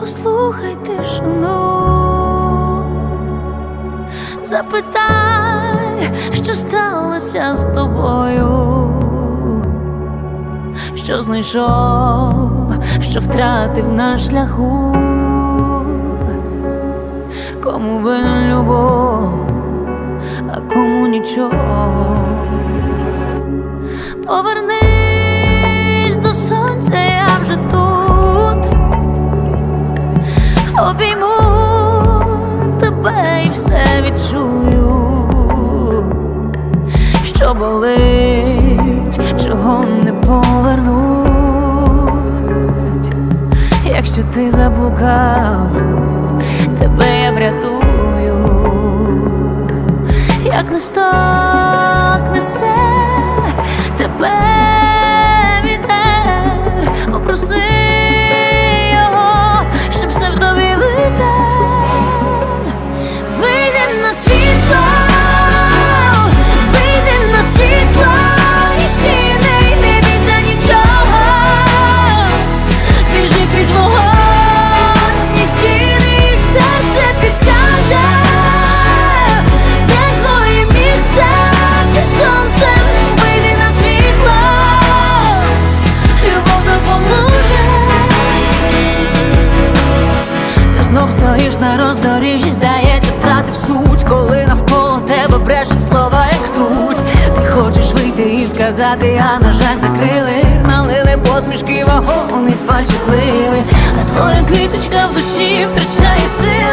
послухай тишину, запитай, що сталося з тобою, що знайшов, що втратив на шляху, кому винен любов, а кому нічого. Повернись Обійму тебе і все відчую, що болить, чого не повернуть. Якщо ти заблукав, тебе я врятую, як листок несе і сказати, а на жаль, закрили, налили посмішки, вагони фальші злили, а твоя квіточка в душі втрачає сили.